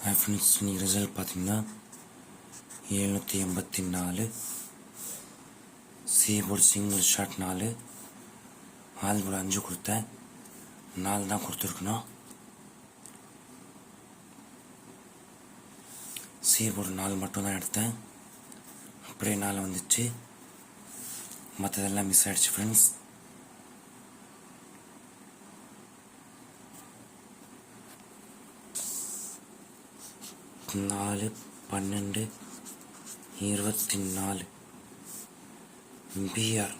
Friends இன்னைக்கு result பார்த்தீங்கன்னா எழுநூற்றி எண்பத்தி நாலு சி போர்டு சிங்கிள் ஷாட் நாலு ஆல் போர்டு அஞ்சு கொடுத்தேன் நாலு தான் கொடுத்துருக்கணும் சி போர்டு நாலு மட்டும் தான் எடுத்தேன் அப்படியே நாலு வந்துச்சு மற்றதெல்லாம் மிஸ் ஆகிடுச்சு ஃப்ரெண்ட்ஸ் நாலு பன்னெண்டு இருபத்தி நாலு. பிஆர்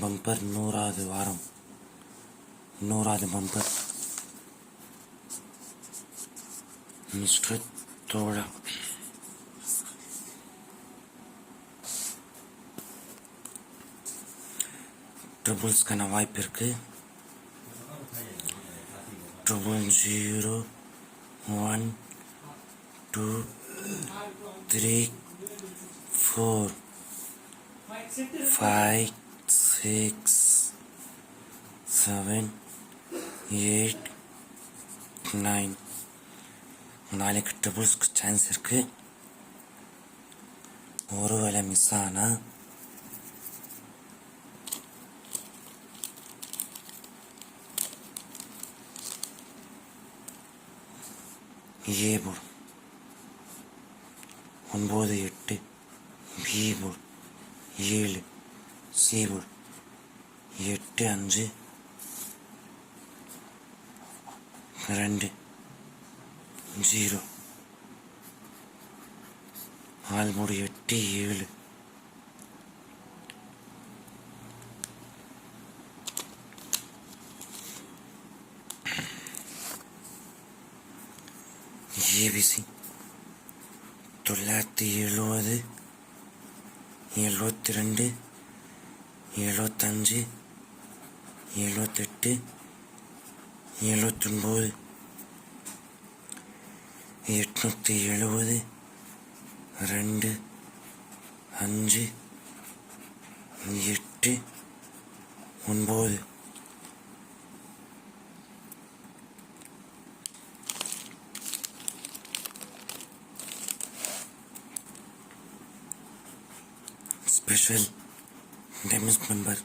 பம்பர் நூறாவது வாரம். நூறாவது பம்பர் மிஸ்டர் தோழா. ட்ரிபிள்ஸ்க்கான வாய்ப்பு இருக்கு. Triple zero one two three four five six seven eight nine நாளைக்கு ட்ரிபிள்ஸ்க்கு சான்ஸ் இருக்கு ஒரு வேளை மிஸ் ஆனா ஏ போர்டு ஒன்பது எட்டு பி ஏழு சி எட்டு அஞ்சு ரெண்டு ஜீரோ. ஆல் எட்டு ஏழு. ஏபிசி தொள்ளாயிரத்தி எழுபது எழுபத்தி ரெண்டு எழுபத்தஞ்சு எழுபத்தெட்டு எழுபத்தொன்பது எட்நூற்றி எழுபது ரெண்டு அஞ்சு எட்டு ஒன்பது. special Demis member.